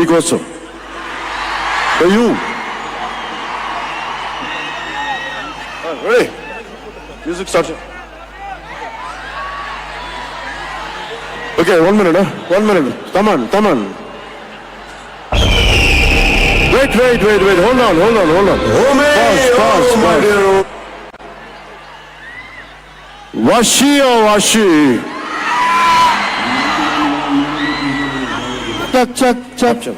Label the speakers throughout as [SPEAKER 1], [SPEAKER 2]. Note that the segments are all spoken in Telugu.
[SPEAKER 1] మీకోసం you music start okay one minute one minute come on come on wait wait wait wait hold on hold on hold on Pause, pause, pause. Vashi ఓ వాషి చక్ చక్ చక్. చక్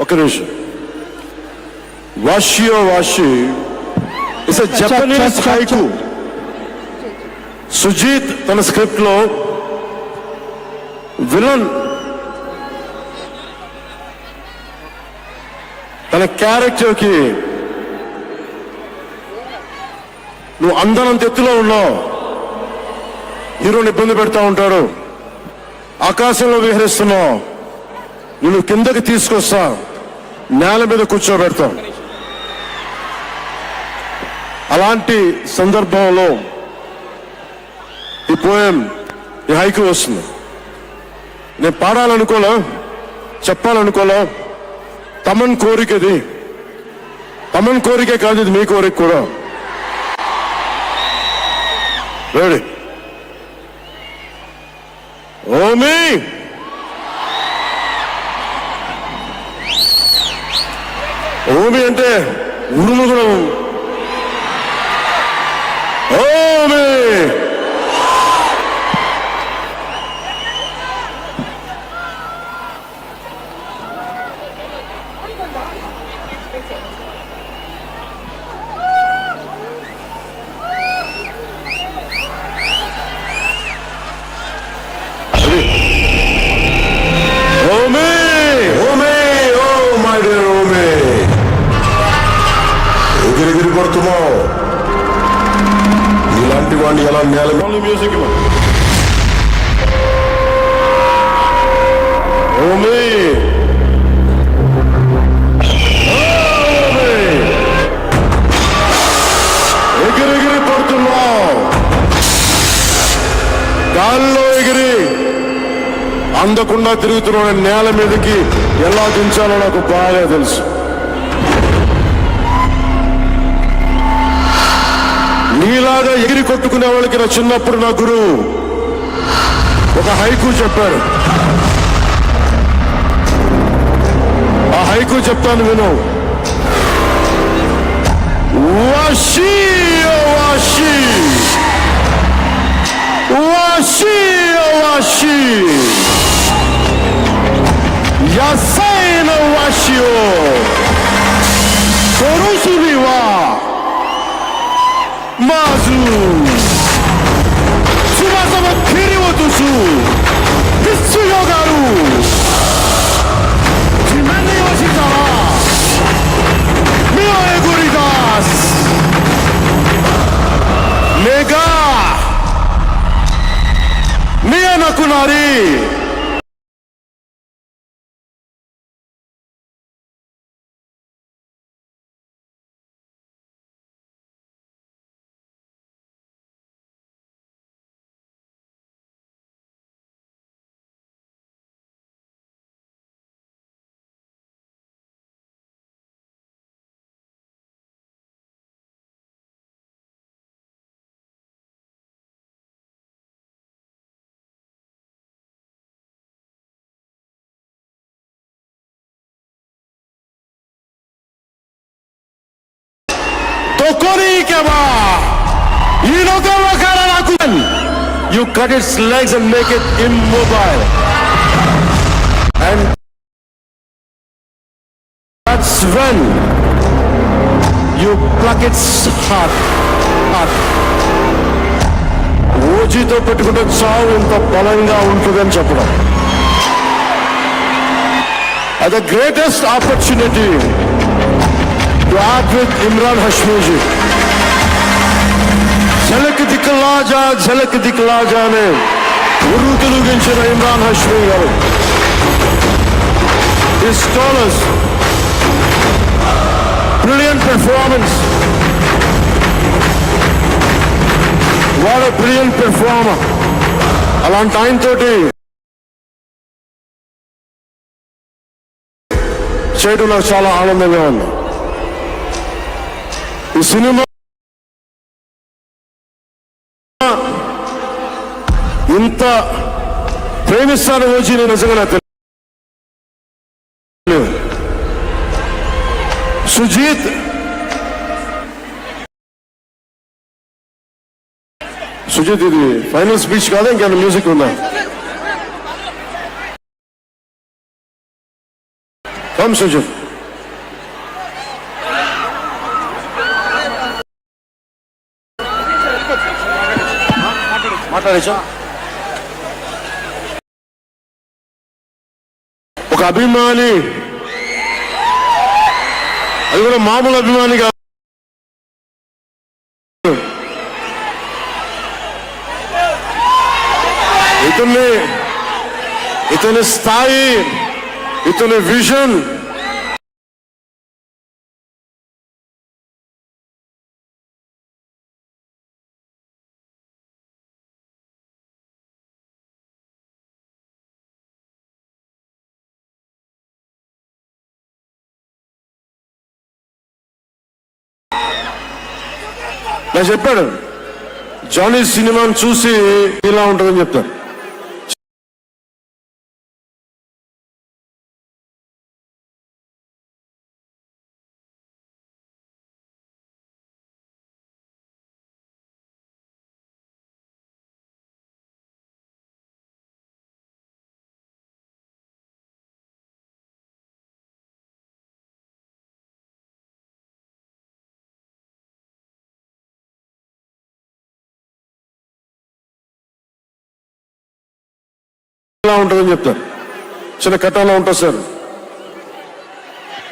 [SPEAKER 1] ఒక నిమిషం. వాషి ఓ వాషి. ఇట్స్ జపనీస్ హైకు సుజీత్ తన స్క్రిప్ట్లో విలన్ తన క్యారెక్టర్కి నువ్వు అందనంత ఎత్తులో ఉన్నావు. హీరోని ఇబ్బంది పెడతా ఉంటాడు. ఆకాశంలో విహరిస్తున్నావు. నిన్ను కిందకి తీసుకొస్తా. నేల మీద కూర్చోబెడతాం అలాంటి సందర్భంలో ఈ పోయం ఈ హైకు వస్తుంది. నేను పాడాలనుకోలే? చెప్పాలనుకోలే? తమన్ కోరికది. తమన్ కోరికే కాదు ఇది మీ కోరిక కూడా. రెడీ ఓమి! ఓమి అంటే ఉరుము కూడా
[SPEAKER 2] నేల మీద-
[SPEAKER 1] ఓన్లీ మ్యూజిక్ ఎగిరెగిరి గాల్లో ఎగిరి. అందకుండా తిరుగుతున్న నేల మీదకి ఎలా దించాలో నాకు బాగా తెలుసు. నీలాగా ఎగిరి కొట్టుకునే వాళ్ళకి నా చిన్నప్పుడు నా గురువు ఒక హైకు చెప్పారు ఆ హైకు చెప్తాను విను. Vashi Vashi. Vashi Mazu! You know Gawakarakuan! You cut its legs and make it immobile. And that's when you pluck its heart. heart. ఓజీతో పెట్టుకుంటే చావు ఇంత బలంగా ఉంటుందని చెప్పడం అది greatest opportunity to act with Imran Hashmi ji. Jhalak Dikhlaja Jhalak Dikhlaja అనే ఉర్రు తొలగించిన ఇమ్రాన్ హష్మీ గారు ఈ scholars brilliant performance what brilliant performer అలాంటి ఆయన తోటి చేయడం నాకు చాలా ఆనందంగా ఉంది ఈ సినిమా ఇంత ప్రేమిస్తాను వచ్చి నేను నిజంగా నాకు తెలియదు సుజీత్ సుజిత్ ఇది ఫైనల్ స్పీచ్ కాదా ఇంకేమైనా మ్యూజిక్ ఉందా కమ్ సుజిత్ మాట్లాడచ్చా ఒక అభిమాని అది కూడా మామూలు అభిమాని కాదు ఇతన్ని ఇతని స్థాయి ఇతని విజన్ చెప్పాడు జానీ సినిమాని చూసి ఇలా ఉంటుందని చెప్తారు. ఉంటుందని చెప్తారు. చిన్న కట్టాలో ఉంటుంది సార్.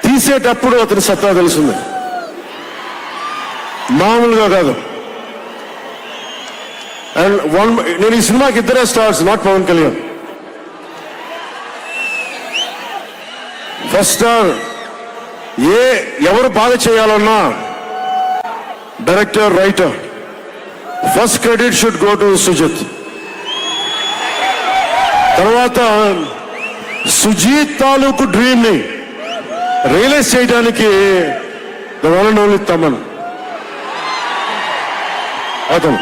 [SPEAKER 1] తీసేటప్పుడు అతని సత్తా తెలుస్తుంది. మామూలుగా కాదు. అండ్ వన్ నేను ఈ సినిమాకి ఇద్దరే stars not Pawan Kalyan. First star ఏ ఎవరు బాధ చేయాలన్నా director writer first credit should go to Sujeeth తర్వాత సుజీత్ తాలూకు డ్రీమ్ని రియలైజ్ చేయడానికి ద ఓన్లీ తమన్. అతను.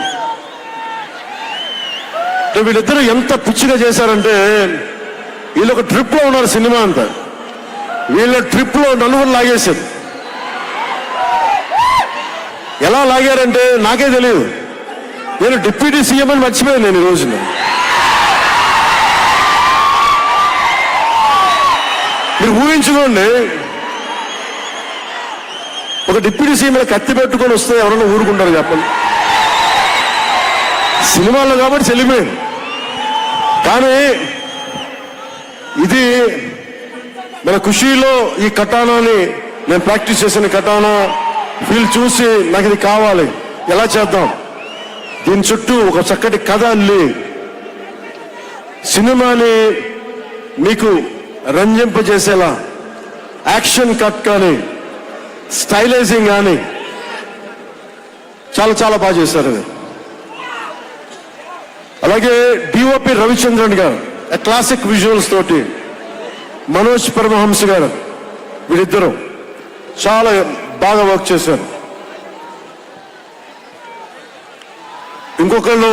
[SPEAKER 1] వీళ్ళిద్దరూ ఎంత పిచ్చిగా చేశారంటే వీళ్ళు ఒక ట్రిప్లో ఉన్నారు సినిమా అంతా. వీళ్ళ ట్రిప్లో నలుగురు లాగేశారు. ఎలా లాగారంటే నాకే తెలియదు నేను డిప్యూటీ సీఎం అని మర్చిపోయాను నేను ఈ రోజున. మీరు ఊహించుకోండి. ఒక డిప్యూటీ సీఎం కత్తి పెట్టుకొని వస్తే ఎవరైనా ఊరుకుంటారు చెప్పండి. సినిమాల్లో కాబట్టి చెల్లిపోయింది. కానీ ఇది మన ఖుషీలో ఈ కటానాని నేను ప్రాక్టీస్ చేసిన కటానా ఫీల్ చూసి నాకు ఇది కావాలి. ఎలా చేద్దాం? దీని చుట్టూ ఒక చక్కటి కథ అల్లి సినిమాని మీకు రంజింపజేసేలా యాక్షన్ కట్ కానీ స్టైలైజింగ్ కానీ చాలా చాలా బాగా చేశారు అది. అలాగే డిఓపి రవిచంద్రన్ గారు క్లాసిక్ విజువల్స్ తోటి మనోజ్ పరమహంస గారు వీరిద్దరూ చాలా బాగా వర్క్ చేశారు. ఇంకొకళ్ళు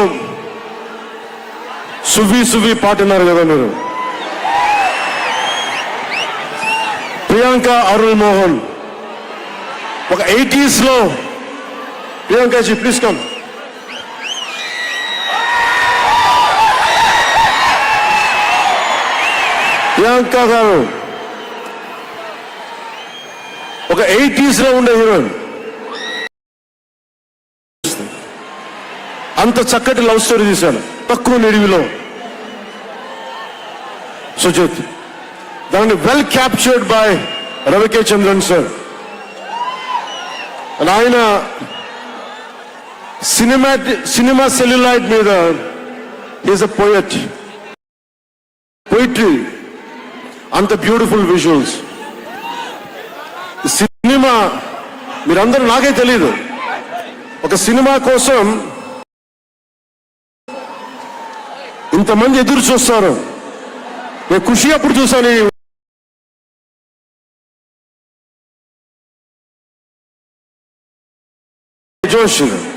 [SPEAKER 1] సువి సువి పాటినారు కదా మీరు. ప్రియాంక అరుణ్ మోహన్. ఒక ఎయిటీస్లో. ప్రియాంక జీ ప్లీజ్ కమ్ ప్రియాంక గారు. ఒక ఎయిటీస్లో ఉండే హీరోయిన్. అంత చక్కటి లవ్ స్టోరీ తీశాను తక్కువ నిడివిలో. సుజోతి. దాన్ని well captured by Ravi K Chandran sir ఆయన సినిమా సినిమా సెల్యులైట్ మీద ఈజ్ అ పోయట్ పోయిట్రీ అంత బ్యూటిఫుల్ విజువల్స్ సినిమా మీరందరూ నాకే తెలియదు ఒక సినిమా కోసం ఇంతమంది ఎదురు చూస్తారు. నేను ఖుషి అప్పుడు చూసాను జోష్ ఇది